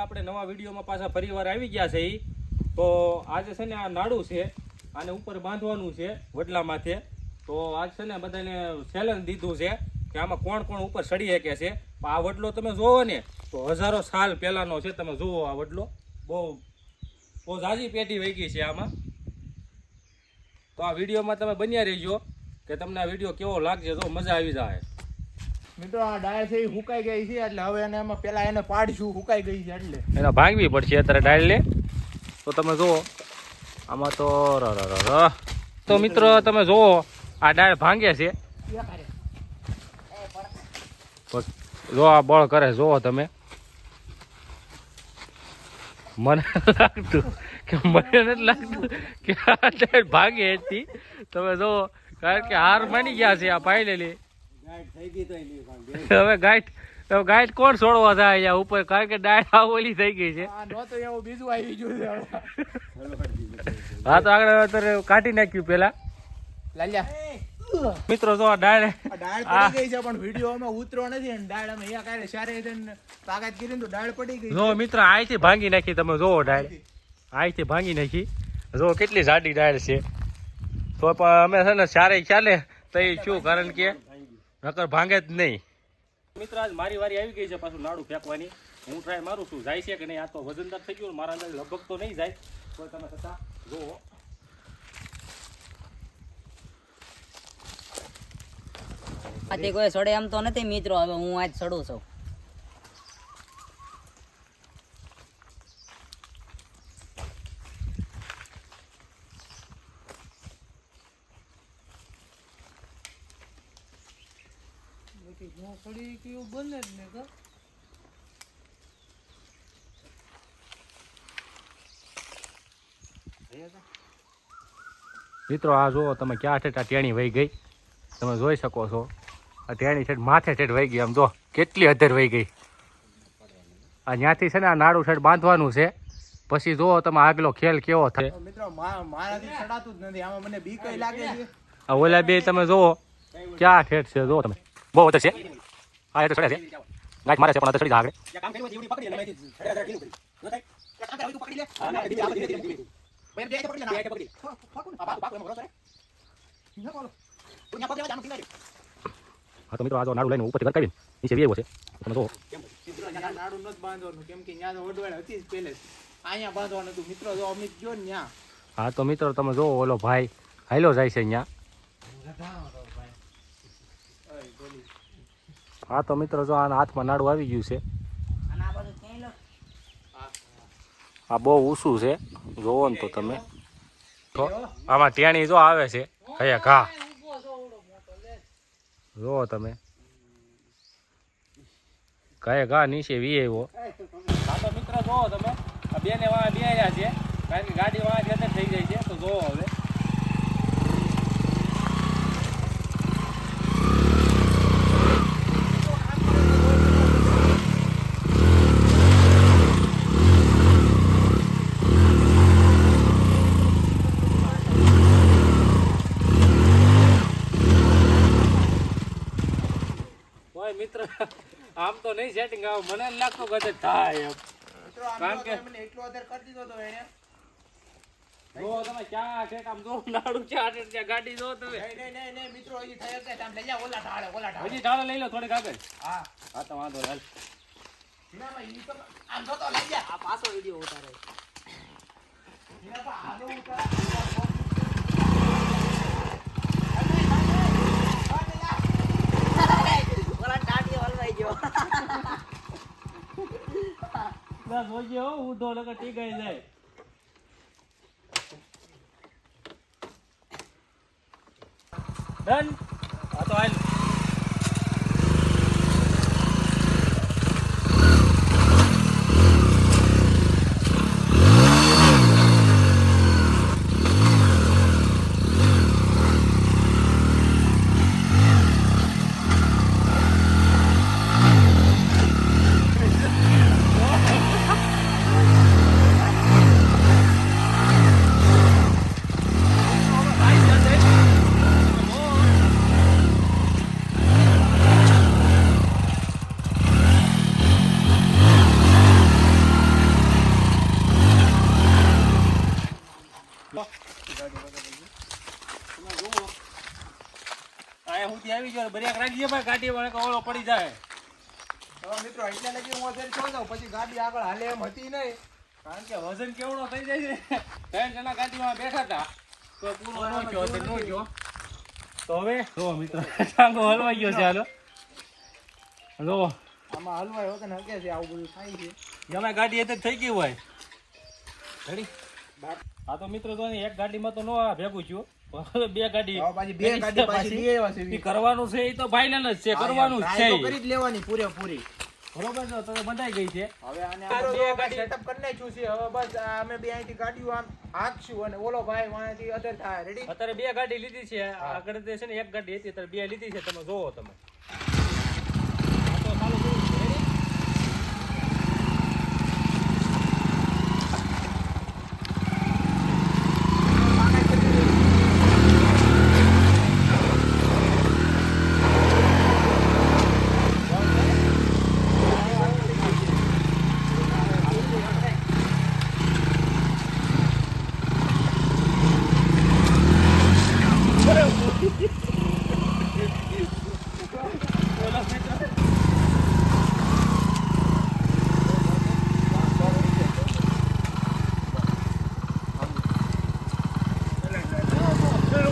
આપણે નવા વિડીયોમાં પાછા ફરીવાર આવી ગયા છે તો આજે છે ને આ નાડું છે, આને ઉપર બાંધવાનું છે વડલા માથે. તો આજ છે ને બધાને ચેલેન્જ દીધું છે કે આમાં કોણ કોણ ઉપર ચડી શકે છે. આ વડલો તમે જોવો ને, તો હજારો સાલ પહેલાંનો છે, તમે જુઓ આ વડલો. બહુ બહુ ઝાઝી પેટી વહી ગઈ છે આમાં. તો આ વિડીયોમાં તમે બન્યા રહેજો, કે તમને આ વીડિયો કેવો લાગશે તો મજા આવી જાય. મિત્રો, આ ડાળ છે એ હુકાઈ ગઈ છે, એટલે હવે એને એમાં પેલા એને પાડશું, હુકાઈ ગઈ છે એટલે. એને ભાંગવી પડશે અત્યારે ડાળ લે. તો તમે જુઓ, આમાં તો ર ર. તો મિત્રો, તમે જુઓ, આ ડાળ ભાંગે છે. જો આ બળ કરે, જુઓ તમે. મને લાગતું કે, મને નથી લાગતું કે આ ડાળ ભાંગે હતી. તમે જુઓ, કારણ કે હાર માની ગયા છે આ પાઈ લેલી હવે ગાઈટ હવે ગાઈટ કોણ છોડવા થાય અહીંયા ઉપર? કારણ કે ડાયટ આ ઓલી થઈ ગઈ છે. આ નહોતો એવું બીજું આવી ગયું હા તો આગળ અત્યારે કાઢી નાખ્યું પેલા. લાલ્યા. મિત્રો જો આ ડાળ આ ડાળ. પડી ગઈ છે પણ વીડિયો માં ઉતરો નથી અને ડાળ અમે અહીંયા કાંઈ સારી તાકાત કરી તો ડાળ પડી ગઈ જો મિત્રો અહીંથી ભાંગી નાખી તમે જોવો ડાળ અહીંથી ભાંગી નાખી. જો કેટલી જાડી ડાળ છે. તો પણ અમે છે ને સારે ચાલે તો શું કારણ કે નકર ભાંગે જ નહીં. મિત્ર આજ મારી વારી આવી ગઈ છે પાછું નાડું ફેંકવાની. હું ટ્રાય મારું છું. જાય છે કે નહીં? આ તો વજનદાર થઈ ગયું મારા અંદર લગભગ તો નહીં જાય. કોઈ તમે છતાં જુઓ. આજે કોઈ સડે એમ તો નથી મિત્રો. હવે હું આજ સડું છું. મિત્રો આ જુઓ તમે ક્યાં ઠેઠ આ ટેણી વહી ગઈ. તમે જોઈ શકો છો. આ ટેણી ઠેઠ માથે ઠેઠ વહી ગઈ આમ જો કેટલી અધર વહી ગઈ. આ ત્યાંથી છે ને આ નાડું ઠેઠ બાંધવાનું છે. પછી જુઓ તમે આગલો ખેલ કેવો થાય. મિત્રો મારાથી ચડાતું જ નથી આમાં મને બીક લાગે છે. આ ઓલા બે તમે જુઓ ક્યાં ઠેઠ છે જુઓ તમે. બહુ અધર છે. હા એ તો ચડે છે. ગાય મારે છે પણ અધર ચડી જાય આગળ. હા તો મિત્રો આ જો નાડું લઈને ઉપરથી ગરકાવીને નીચે વેવો છે. તમે અહીંયા નાડું નથી બાંધવાનું કેમ કે ત્યાં તો હતી જ પહેલે. અહીંયા બાંધવાનું હતું. મિત્રો જો અમિત ગયો ને ત્યાં હા તો મિત્રો તમે જો ઓલો ભાઈ હાઈલો જાય છે અહીંયા હા તો મિત્રો જો આના હાથમાં નાડું આવી ગયું છે. આ આ બહુ ઊંચું છે. જોવો ને તો તમે. તો આમાં ટેણી જો આવે છે. કયા ઘા. જોવો તમે. કયા ઘા નીચે વી આવ્યો. હા તો મિત્ર જોવો તમે. આ બેને વાં બે રહ્યા છે. કારણ કે ગાડી વાં જતે થઈ જાય છે. તો જોવો હવે. ઓય મિત્ર આમ તો નહીં સેટિંગ આવે મને લાગતું કદાચ થાય એમ. મિત્રો આમ કારણ કે- તો એમને એટલો અધર કરી દીધો તો એને. જો તમે ક્યાં છે આમ જો નાડું ક્યાં છે ત્યાં ગાડી જો તમે. નહીં નહીં નહીં નહીં મિત્રો હજી થઈ શકે આમ લઈ જા ઓલા ઢાળે ઓલા ઢાળે. હજી ઢાળો લઈ લો થોડીક આગળ. હા. હા તો વાંધો હાલ. જીનામાં ઈ તો આમ જો તો લઈ જા. આ પાછો વીડિયો ઉતારે. જીનામાં આગળ ઉતાર. ઓલા ટાટીઓ હલવાઈ ગયો જોજે હો ઊંધો નકર ટીકાઈ જાય ડન. હા તો હાલ અહીંયા જાય બ્રેક રાખીએ ભાઈ ગાડી વાળે કે પડી જાય. હવે મિત્રો એટલે લગી હું અત્યારે છો. જાઉં પછી ગાડી આગળ હાલે એમ હતી નહીં. કારણ કે વજન કેવડો થઈ જાય છે. ત્રણ જણા ગાડીમાં બેઠા હતા. તો પૂરો ન થયો તો ન થયો. તો હવે જો મિત્રો ટાંગો હલવાઈ ગયો છે હાલો. હલો આમાં હલવાય વગર હકે છે આવું બધું થાય છે. તમે ગાડી એટલે થઈ ગઈ હોય. રેડી? હા તો મિત્રો તો એક ગાડીમાં તો ન ભેગું છું બે ગાડી પાછી બે ગાડી પાછી લઈ આવ્યા છે કરવાનું છે એ તો ફાઇનલ જ છે કરવાનું છે. કરી જ લેવાની પૂરેપૂરી. બરોબર છે તો બંધાઈ ગઈ છે. હવે આને બે ગાડી- સેટઅપ કરી નાખ્યું છે હવે બસ અમે બે અહીંથી ગાડીઓ આમ હાંકશું અને ઓલો ભાઈ વાંથી અધર થાય રેડી અત્યારે બે ગાડી લીધી છે આગળ તે છે ને એક ગાડી હતી અત્યારે બે લીધી છે તમે જોવો તમે. તો ચાલુ કરું છું.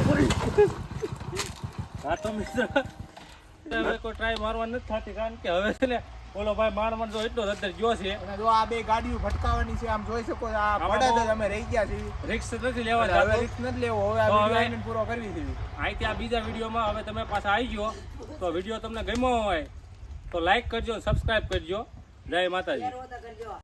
Ready? હા તો મિત્ર. હવે કોઈ ટ્રાય મારવા નથી થતી કારણ કે હવે છે ને ઓલો ભાઈ માણ માણ જો એટલો અત્યારે ગયો છે. અને જો આ બે ગાડીઓ ભટકાવાની છે આમ જોઈ શકો આ પડત જ અમે રહી ગયા છીએ. રિક્સ નથી લેવા હવે રિક્સ નથી લેવો હવે આ આઈને પૂરો કરવી છે. અહીંથી આ બીજા વિડિયોમાં હવે તમે પાછા આવી ગયો. તો વીડિયો તમને ગમ્યો હોય તો લાઈક કરજો સબસ્ક્રાઇબ કરજો. જય માતાજી. કરજો